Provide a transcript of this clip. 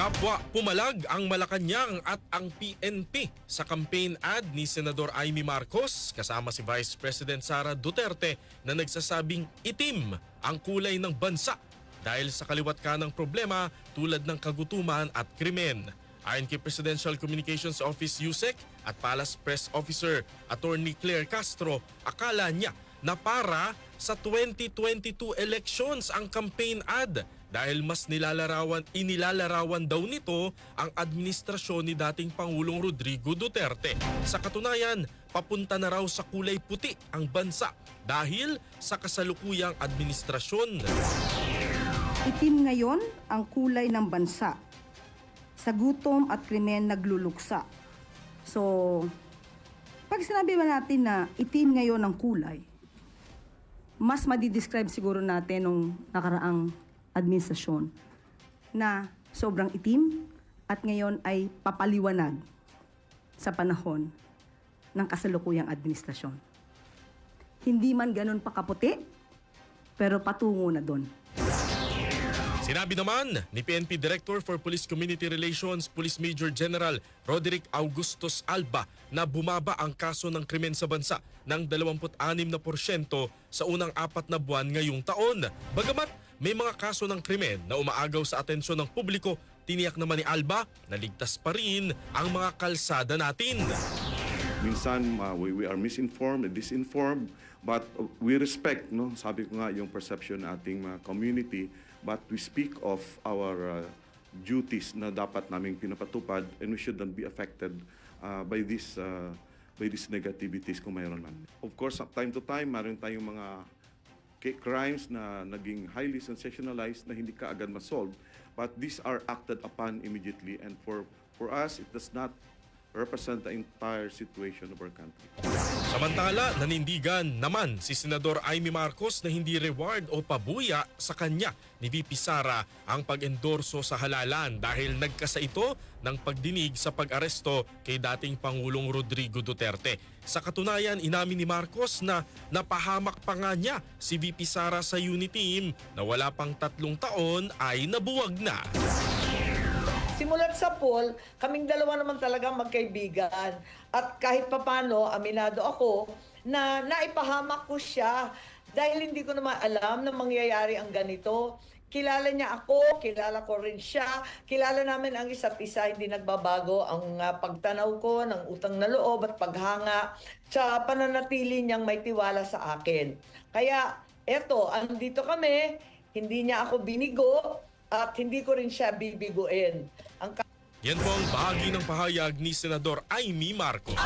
Kapwa pumalag ang Malacanang at ang PNP sa campaign ad ni Senador Amy Marcos kasama si Vice President Sara Duterte na nagsasabing itim ang kulay ng bansa dahil sa kaliwat ka ng problema tulad ng kagutuman at krimen. Ayon kay Presidential Communications Office USEC at Palace Press Officer Attorney Claire Castro, akala niya na para sa 2022 elections ang campaign ad dahil mas nilalarawan inilalarawan daw nito ang administrasyon ni dating Pangulong Rodrigo Duterte. Sa katunayan, papunta na raw sa kulay puti ang bansa dahil sa kasalukuyang administrasyon. Itim ngayon ang kulay ng bansa. Sa gutom at krimen nagluluksa. So, pag sinabi ba natin na itim ngayon ang kulay, mas madidescribe siguro natin nung nakaraang administrasyon na sobrang itim at ngayon ay papaliwanag sa panahon ng kasalukuyang administrasyon. Hindi man ganun pakaputi, pero patungo na doon. Sinabi naman ni PNP Director for Police Community Relations Police Major General Roderick Augustus Alba na bumaba ang kaso ng krimen sa bansa ng 26% sa unang apat na buwan ngayong taon. Bagamat may mga kaso ng krimen na umaagaw sa atensyon ng publiko, tiniyak naman ni Alba na ligtas pa rin ang mga kalsada natin. minsan uh, we, we are misinformed and disinformed but uh, we respect no sabi ko nga yung perception ng ating mga community but we speak of our uh, duties na dapat naming pinapatupad and we shouldn't be affected uh, by this uh, by these negativities kung mayroon man. Of course, time to time, meron tayong mga crimes na naging highly sensationalized na hindi kaagad ma-solve but these are acted upon immediately. And for for us it does not represent the entire situation of our country. Samantala, nanindigan naman si Senador Amy Marcos na hindi reward o pabuya sa kanya ni VP Sara ang pag-endorso sa halalan dahil nagkasa ito ng pagdinig sa pag-aresto kay dating Pangulong Rodrigo Duterte. Sa katunayan, inamin ni Marcos na napahamak pa nga niya si VP Sara sa Uniteam na wala pang tatlong taon ay nabuwag na. Simulat sa poll, kaming dalawa naman talaga magkaibigan. At kahit papano, aminado ako na naipahamak ko siya dahil hindi ko naman alam na mangyayari ang ganito. Kilala niya ako, kilala ko rin siya, kilala namin ang isa't isa, hindi nagbabago ang ah, pagtanaw ko ng utang na loob at paghanga sa pananatili niyang may tiwala sa akin. Kaya eto, andito kami, hindi niya ako binigo, at hindi ko rin siya bibiguin. Ang Yan po ang bahagi ng pahayag ni Senador Amy Marcos.